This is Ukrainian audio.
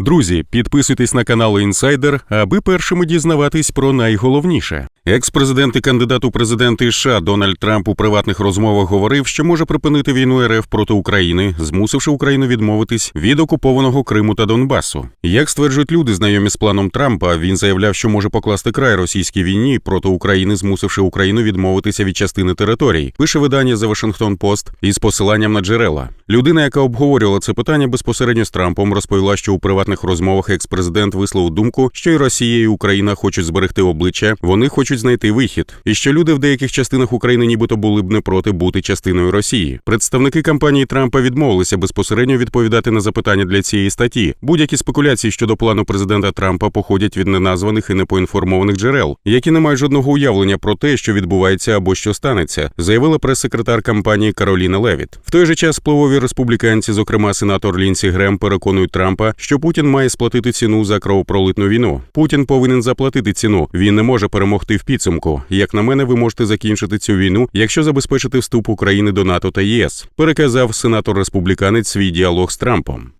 Друзі, підписуйтесь на канал Інсайдер, аби першими дізнаватись про найголовніше. Екс-президент і кандидат у президенти США Дональд Трамп у приватних розмовах говорив, що може припинити війну РФ проти України, змусивши Україну відмовитись від окупованого Криму та Донбасу. Як стверджують люди, знайомі з планом Трампа, він заявляв, що може покласти край російській війні проти України, змусивши Україну відмовитися від частини територій. Пише видання The Washington Post із посиланням на джерела. Людина, яка обговорювала це питання безпосередньо з Трампом, розповіла, що у приватних розмовах екс-президент висловив думку, що і Росія, і Україна хочуть зберегти обличчя, вони хочуть знайти вихід, і що люди в деяких частинах України нібито були б не проти бути частиною Росії. Представники кампанії Трампа відмовилися безпосередньо відповідати на запитання для цієї статті. Будь-які спекуляції щодо плану президента Трампа походять від неназваних і непоінформованих джерел, які не мають жодного уявлення про те, що відбувається або що станеться, заявила прес-секретар кампанії Кароліна Левіт. В той же час впливові республіканці, зокрема сенатор Лінсі Грем, переконують Трампа, що Путін має сплатити ціну за кровопролитну війну. Путін повинен заплатити ціну. Він не може перемогти в підсумку. Як на мене, ви можете закінчити цю війну, якщо забезпечити вступ України до НАТО та ЄС. Переказав сенатор республіканець свій діалог з Трампом.